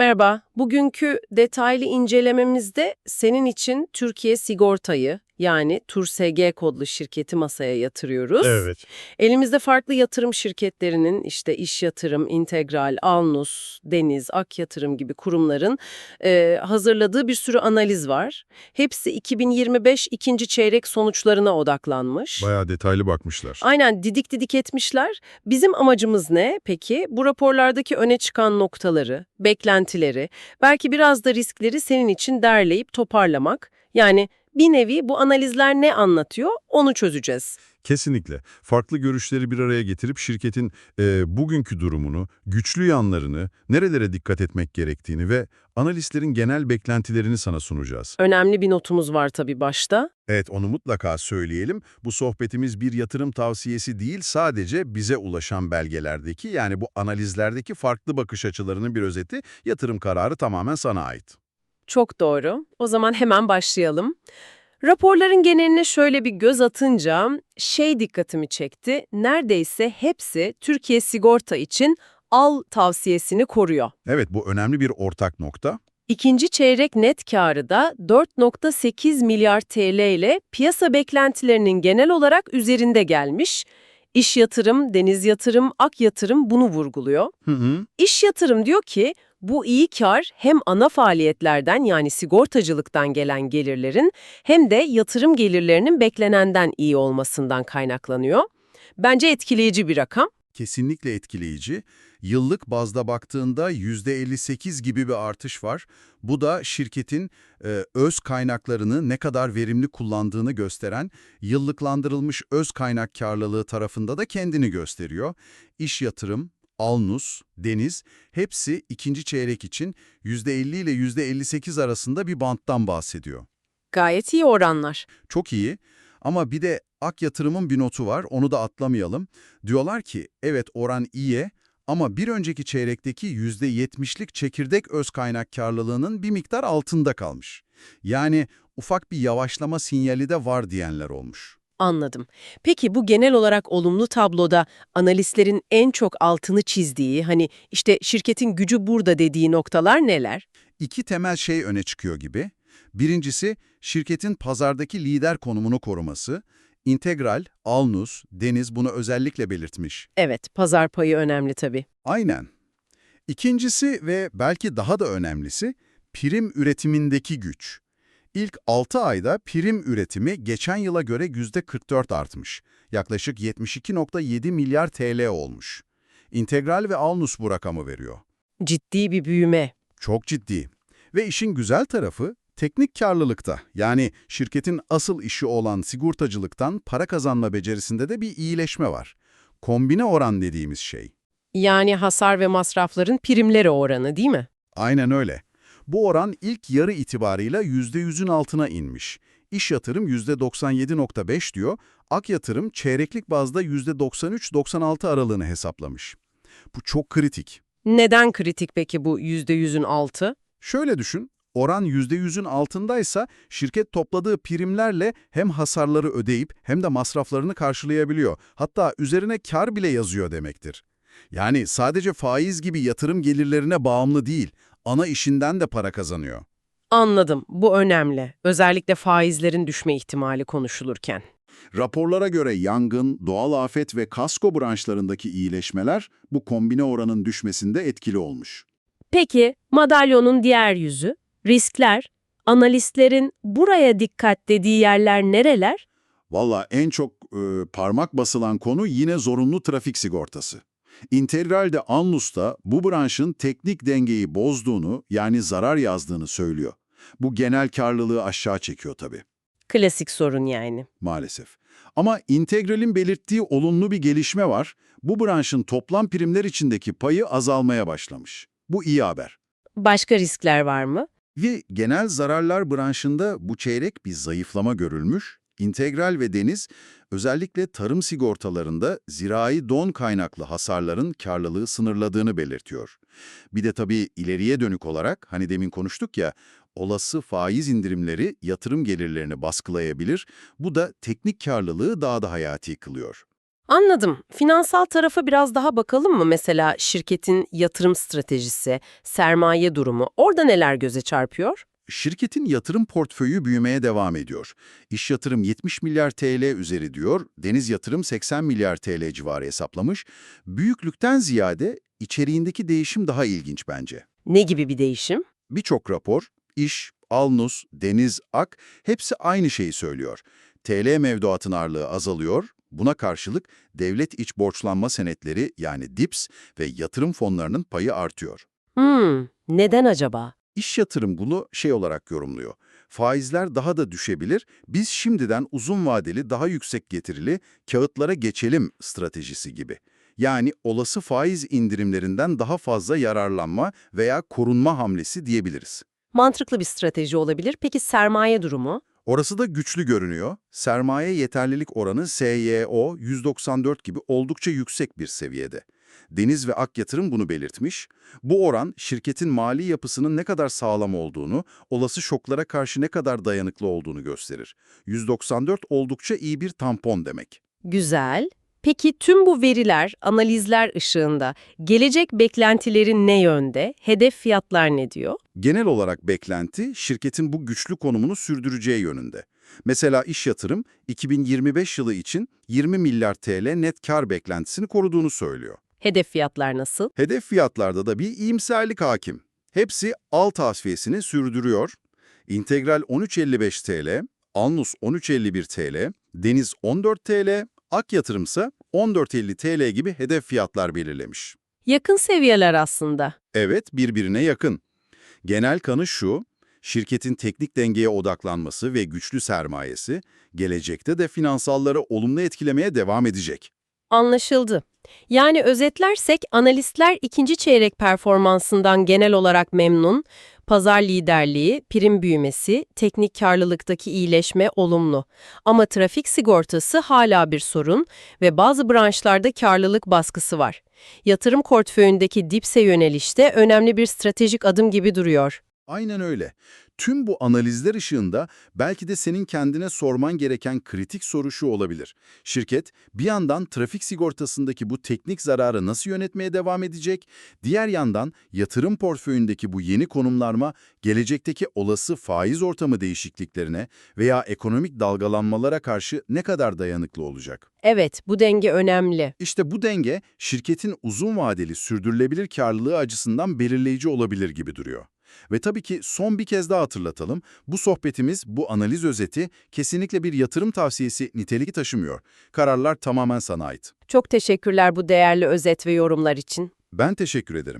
Merhaba. Bugünkü detaylı incelememizde senin için Türkiye Sigorta'yı yani TURSG kodlu şirketi masaya yatırıyoruz. Evet. Elimizde farklı yatırım şirketlerinin işte İş Yatırım, İntegral, Alnus, Deniz, Ak Yatırım gibi kurumların e, hazırladığı bir sürü analiz var. Hepsi 2025 ikinci çeyrek sonuçlarına odaklanmış. Bayağı detaylı bakmışlar. Aynen didik didik etmişler. Bizim amacımız ne peki? Bu raporlardaki öne çıkan noktaları, beklentileri, belki biraz da riskleri senin için derleyip toparlamak. Yani bir nevi bu analizler ne anlatıyor onu çözeceğiz. Kesinlikle. Farklı görüşleri bir araya getirip şirketin e, bugünkü durumunu, güçlü yanlarını, nerelere dikkat etmek gerektiğini ve analistlerin genel beklentilerini sana sunacağız. Önemli bir notumuz var tabii başta. Evet, onu mutlaka söyleyelim. Bu sohbetimiz bir yatırım tavsiyesi değil, sadece bize ulaşan belgelerdeki, yani bu analizlerdeki farklı bakış açılarının bir özeti, yatırım kararı tamamen sana ait. Çok doğru. O zaman hemen başlayalım. Raporların geneline şöyle bir göz atınca şey dikkatimi çekti. Neredeyse hepsi Türkiye Sigorta için al tavsiyesini koruyor. Evet, bu önemli bir ortak nokta. İkinci çeyrek net karı da 4.8 milyar TL ile piyasa beklentilerinin genel olarak üzerinde gelmiş. İş yatırım, deniz yatırım, ak yatırım bunu vurguluyor. Hı hı. İş yatırım diyor ki bu iyi kar hem ana faaliyetlerden yani sigortacılıktan gelen gelirlerin hem de yatırım gelirlerinin beklenenden iyi olmasından kaynaklanıyor. Bence etkileyici bir rakam. Kesinlikle etkileyici. Yıllık bazda baktığında %58 gibi bir artış var. Bu da şirketin e, öz kaynaklarını ne kadar verimli kullandığını gösteren yıllıklandırılmış öz kaynak karlılığı tarafında da kendini gösteriyor. İş yatırım, Alnus, Deniz hepsi ikinci çeyrek için %50 ile %58 arasında bir banttan bahsediyor. Gayet iyi oranlar. Çok iyi ama bir de Ak Yatırım'ın bir notu var, onu da atlamayalım. Diyorlar ki, evet oran iyi ama bir önceki çeyrekteki %70'lik çekirdek öz kaynak karlılığının bir miktar altında kalmış. Yani ufak bir yavaşlama sinyali de var diyenler olmuş. Anladım. Peki bu genel olarak olumlu tabloda analistlerin en çok altını çizdiği, hani işte şirketin gücü burada dediği noktalar neler? İki temel şey öne çıkıyor gibi. Birincisi, şirketin pazardaki lider konumunu koruması. Integral, Alnus, Deniz bunu özellikle belirtmiş. Evet, pazar payı önemli tabii. Aynen. İkincisi ve belki daha da önemlisi, prim üretimindeki güç. İlk 6 ayda prim üretimi geçen yıla göre %44 artmış. Yaklaşık 72.7 milyar TL olmuş. Integral ve Alnus bu rakamı veriyor. Ciddi bir büyüme. Çok ciddi. Ve işin güzel tarafı teknik karlılıkta. Yani şirketin asıl işi olan sigortacılıktan para kazanma becerisinde de bir iyileşme var. Kombine oran dediğimiz şey. Yani hasar ve masrafların primleri oranı değil mi? Aynen öyle. Bu oran ilk yarı itibarıyla %100'ün altına inmiş. İş yatırım %97.5 diyor, ak yatırım çeyreklik bazda %93-96 aralığını hesaplamış. Bu çok kritik. Neden kritik peki bu %100'ün altı? Şöyle düşün, oran %100'ün altındaysa şirket topladığı primlerle hem hasarları ödeyip hem de masraflarını karşılayabiliyor. Hatta üzerine kar bile yazıyor demektir. Yani sadece faiz gibi yatırım gelirlerine bağımlı değil, ana işinden de para kazanıyor. Anladım. Bu önemli. Özellikle faizlerin düşme ihtimali konuşulurken. Raporlara göre yangın, doğal afet ve kasko branşlarındaki iyileşmeler bu kombine oranın düşmesinde etkili olmuş. Peki madalyonun diğer yüzü, riskler, analistlerin buraya dikkat dediği yerler nereler? Valla en çok e, parmak basılan konu yine zorunlu trafik sigortası. Integral'de Anlus da bu branşın teknik dengeyi bozduğunu yani zarar yazdığını söylüyor. Bu genel karlılığı aşağı çekiyor tabii Klasik sorun yani. maalesef. Ama Integral'in belirttiği olumlu bir gelişme var. Bu branşın toplam primler içindeki payı azalmaya başlamış. Bu iyi haber. Başka riskler var mı? Ve genel zararlar branşında bu çeyrek bir zayıflama görülmüş. İntegral ve deniz özellikle tarım sigortalarında zirai don kaynaklı hasarların karlılığı sınırladığını belirtiyor. Bir de tabii ileriye dönük olarak hani demin konuştuk ya olası faiz indirimleri yatırım gelirlerini baskılayabilir. Bu da teknik karlılığı daha da hayati kılıyor. Anladım. Finansal tarafa biraz daha bakalım mı? Mesela şirketin yatırım stratejisi, sermaye durumu. Orada neler göze çarpıyor? Şirketin yatırım portföyü büyümeye devam ediyor. İş yatırım 70 milyar TL üzeri diyor, deniz yatırım 80 milyar TL civarı hesaplamış. Büyüklükten ziyade içeriğindeki değişim daha ilginç bence. Ne gibi bir değişim? Birçok rapor, iş, Alnus, Deniz, Ak hepsi aynı şeyi söylüyor. TL mevduatın ağırlığı azalıyor, buna karşılık devlet iç borçlanma senetleri yani DIPS ve yatırım fonlarının payı artıyor. Hmm, neden acaba? İş yatırım bunu şey olarak yorumluyor. Faizler daha da düşebilir, biz şimdiden uzun vadeli daha yüksek getirili kağıtlara geçelim stratejisi gibi. Yani olası faiz indirimlerinden daha fazla yararlanma veya korunma hamlesi diyebiliriz. Mantıklı bir strateji olabilir. Peki sermaye durumu? Orası da güçlü görünüyor. Sermaye yeterlilik oranı SYO 194 gibi oldukça yüksek bir seviyede. Deniz ve Ak Yatırım bunu belirtmiş. Bu oran şirketin mali yapısının ne kadar sağlam olduğunu, olası şoklara karşı ne kadar dayanıklı olduğunu gösterir. 194 oldukça iyi bir tampon demek. Güzel. Peki tüm bu veriler, analizler ışığında gelecek beklentilerin ne yönde? Hedef fiyatlar ne diyor? Genel olarak beklenti şirketin bu güçlü konumunu sürdüreceği yönünde. Mesela iş yatırım 2025 yılı için 20 milyar TL net kar beklentisini koruduğunu söylüyor. Hedef fiyatlar nasıl? Hedef fiyatlarda da bir iyimserlik hakim. Hepsi al tasfiyesini sürdürüyor. İntegral 13.55 TL, Alnus 13.51 TL, Deniz 14 TL, Ak Yatırımsa 14.50 TL gibi hedef fiyatlar belirlemiş. Yakın seviyeler aslında. Evet, birbirine yakın. Genel kanı şu, şirketin teknik dengeye odaklanması ve güçlü sermayesi, gelecekte de finansalları olumlu etkilemeye devam edecek. Anlaşıldı. Yani özetlersek analistler ikinci çeyrek performansından genel olarak memnun, pazar liderliği, prim büyümesi, teknik karlılıktaki iyileşme olumlu. Ama trafik sigortası hala bir sorun ve bazı branşlarda karlılık baskısı var. Yatırım portföyündeki dipse yönelişte önemli bir stratejik adım gibi duruyor. Aynen öyle. Tüm bu analizler ışığında belki de senin kendine sorman gereken kritik soru şu olabilir. Şirket bir yandan trafik sigortasındaki bu teknik zararı nasıl yönetmeye devam edecek? Diğer yandan yatırım portföyündeki bu yeni konumlarma gelecekteki olası faiz ortamı değişikliklerine veya ekonomik dalgalanmalara karşı ne kadar dayanıklı olacak? Evet, bu denge önemli. İşte bu denge şirketin uzun vadeli sürdürülebilir karlılığı açısından belirleyici olabilir gibi duruyor. Ve tabii ki son bir kez daha hatırlatalım, bu sohbetimiz, bu analiz özeti kesinlikle bir yatırım tavsiyesi niteliği taşımıyor. Kararlar tamamen sana ait. Çok teşekkürler bu değerli özet ve yorumlar için. Ben teşekkür ederim.